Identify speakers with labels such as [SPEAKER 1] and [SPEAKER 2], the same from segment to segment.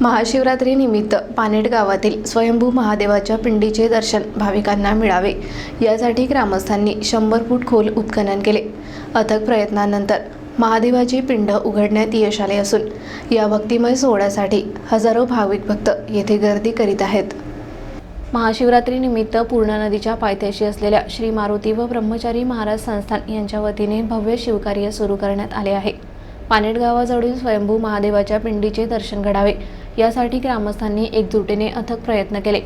[SPEAKER 1] महाशिवरात्रीनिमित्त पानेट गावातील स्वयंभू महादेवाच्या पिंडीचे दर्शन भाविकांना मिळावे. यासाठी ग्रामस्थांनी शंभर फूट खोल उत्खनन केले. अथक प्रयत्नानंतर महादेवाची पिंड उघडण्यात यश आले असून या भक्तिमय सोहळ्यासाठी हजारो भाविक भक्त येथे गर्दी करीत आहेत. महाशिवरात्रीनिमित्त पूर्णा नदीच्या पायथ्याशी असलेल्या श्री मारुती व ब्रह्मचारी महाराज संस्थान यांच्या वतीने भव्य शिवकार्य सुरू करण्यात आले आहे. पानेट गावाजवळील स्वयंभू महादेवाच्या पिंडीचे दर्शन घडावे. यासाठी ग्रामस्थांनी एकजुटीने अथक प्रयत्न केले.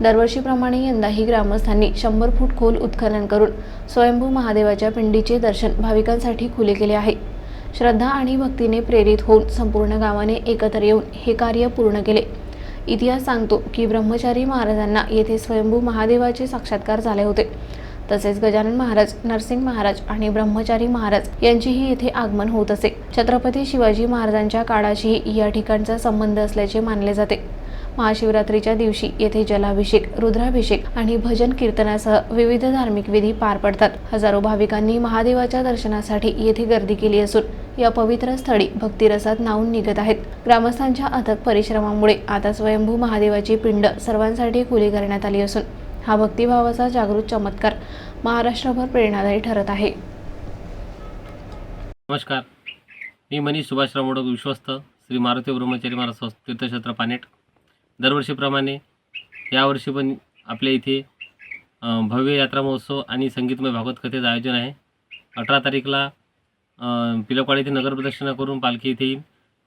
[SPEAKER 1] दरवर्षीप्रमाणे यंदाही ग्रामस्थांनी शंभर फूट खोल उत्खनन करून स्वयंभू महादेवाच्या पिंडीचे दर्शन भाविकांसाठी खुले केले आहे. श्रद्धा आणि भक्तीने प्रेरित होऊन संपूर्ण गावाने एकत्र येऊन हे कार्य पूर्ण केले. इतिहास सांगतो की ब्रह्मचारी महाराजांना येथे स्वयंभू महादेवाचे साक्षात्कार झाले होते. तसेच गजानन महाराज नरसिंग महाराज आणि ब्रह्मचारी महाराज यांचीही येथे आगमन होत असे. छत्रपती शिवाजी महाराजांच्या काळाशीही या ठिकाणचा संबंध असल्याचे मानले जाते. महाशिवरात्रीच्या दिवशी येथे जलाभिषेक रुद्राभिषेक आणि भजन कीर्तनासह विविध धार्मिक विधी पार पडतात. हजारो भाविकांनी महादेवाच्या दर्शनासाठी येथे गर्दी केली असून या पवित्र स्थळी भक्तिरसात नावून निघत आहेत. ग्रामस्थांच्या अथक परिश्रमामुळे आता स्वयंभू महादेवाची पिंड सर्वांसाठी खुली करण्यात आली असून हा भक्तिभावाचा जागृत चमत्कार महाराष्ट्रभर प्रेरणादायी ठरत आहे.
[SPEAKER 2] नमस्कार. मी मनीष सुभाषराव मोडक विश्वस्त श्री मारुती ब्रह्मचारी महाराज तीर्थक्षेत्र पानेट. दरवर्षीप्रमाणे यावर्षी पण आपल्या इथे भव्य यात्रा महोत्सव आणि संगीतमय भागवत कथेचं आयोजन आहे. अठरा तारीखला अ, पिलकवाडी येथे नगरप्रदक्षिणा करून पालखी इथे येईल.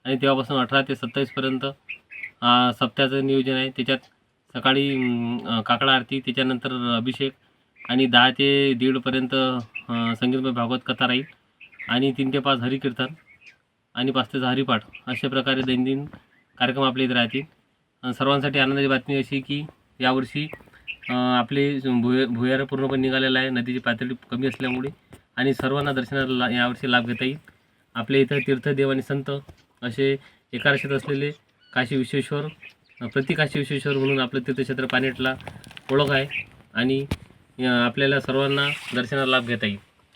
[SPEAKER 2] आणि तेव्हापासून अठरा ते सत्तावीसपर्यंत सप्त्याचं नियोजन आहे. त्याच्यात सकाळी काकडा आरती त्याच्यानंतर अभिषेक आणि दहा ते दीडपर्यंत संगीतमय भागवत कथा राहील आणि तीन ते पाच हरिकीर्तन आणि पाच ते सहा हरिपाठ अशा प्रकारे दैनंदिन कार्यक्रम आपल्या इथे राहतील. सर्वांसाठी आनंदाची बातमी अशी की यावर्षी आपले भुय भुयार पूर्णपणे निघालेला आहे. नदीची पातळी कमी असल्यामुळे आणि सर्वांना दर्शनाला ला- यावर्षी लाभ घेता येईल. आपल्या इथं तीर्थदेव आणि संत असे एका असलेले काशी विश्वेश्वर प्रतिकाशी विश्वेश्वर म्हणून आपलं तीर्थक्षेत्र पानेटला ओळख आहे. आणि आपल्याला सर्वांना दर्शनाला लाभ घेता येईल.